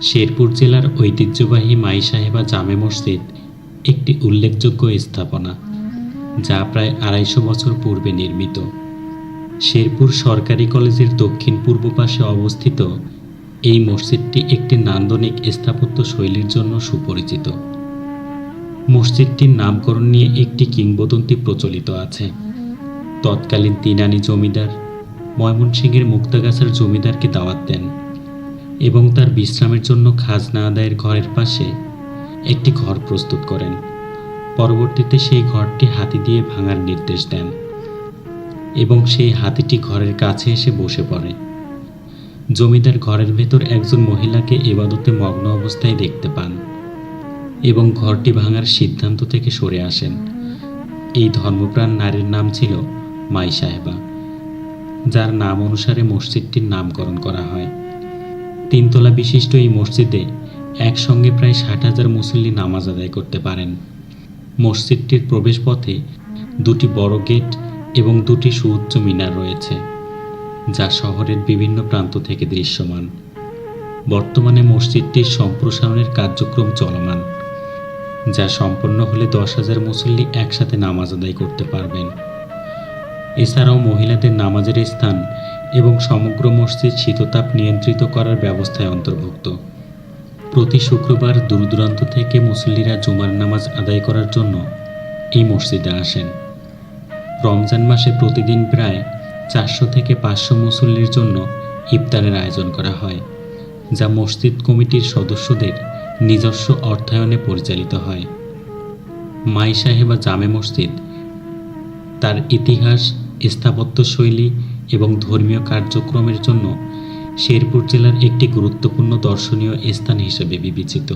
শেরপুর জেলার ঐতিহ্যবাহী মাই সাহেবা জামে মসজিদ, একটি উল্লেখযোগ্য স্থাপনা, যা প্রায় আড়াইশো বছর পূর্বে নির্মিত। শেরপুর সরকারি কলেজের দক্ষিণ পূর্ব পাশে অবস্থিত, এই মসজিদটি একটি নান্দনিক স্থাপত্য শৈলীর জন্য সুপরিচিত। মসজিদটির নামকরণ নিয়ে একটি কিংবদন্তি প্রচলিত আছে। তৎকালীন তিনানি জমিদার ময়মনসিংহের মুক্তাগাছার জমিদারকে দাওয়াত দেন। এবং তার বিশ্রামের জন্য খাজনা আদায়ের ঘরের পাশে একটি ঘর প্রস্তুত করেন। পরবর্তীতে সেই ঘরটি হাতি দিয়ে ভাঙার নির্দেশ দেন এবং সেই হাতিটি ঘরের কাছে এসে বসে পড়ে। জমিদার ঘরের ভেতর একজন মহিলাকে এবাদতে মগ্ন অবস্থায় দেখতে পান এবং ঘরটি ভাঙার সিদ্ধান্ত থেকে সরে আসেন। এই ধর্মপ্রাণ নারীর নাম ছিল মাই সাহেবা, যার নাম অনুসারে মসজিদটির নামকরণ করা হয়। তিনতলা বিশিষ্ট এই মসজিদে একসঙ্গে প্রায় ষাট হাজার মুসল্লি নামাজ আদায় করতে পারেন। মসজিদটির প্রবেশপথে দুটি বড় গেট এবং দুটি সুউচ্চ মিনার রয়েছে, যা শহরের বিভিন্ন প্রান্ত থেকে দৃশ্যমান। বর্তমানে মসজিদটির সম্প্রসারণের কার্যক্রম চলমান, যা সম্পন্ন হলে দশ হাজার মুসল্লি একসাথে নামাজ আদায় করতে পারবেন। এছাড়াও মহিলাদের নামাজের স্থান এবং সমগ্র মসজিদ শীততাপ নিয়ন্ত্রিত করার ব্যবস্থায় অন্তর্ভুক্ত। প্রতি শুক্রবার দূরদূরান্ত থেকে মুসল্লিরা জুমার নামাজ আদায় করার জন্য এই মসজিদে আসেন। রমজান মাসে প্রতিদিন প্রায় চারশো থেকে পাঁচশো মুসল্লির জন্য ইফতারের আয়োজন করা হয়, যা মসজিদ কমিটির সদস্যদের নিজস্ব অর্থায়নে পরিচালিত হয়। মাই সাহেবা জামে মসজিদ, তার ইতিহাস স্থাপত্য শৈলী এবং ধর্মীয় কার্যক্রমের জন্য শেরপুর জেলার একটি গুরুত্বপূর্ণ দর্শনীয় স্থান হিসেবে বিবেচিত।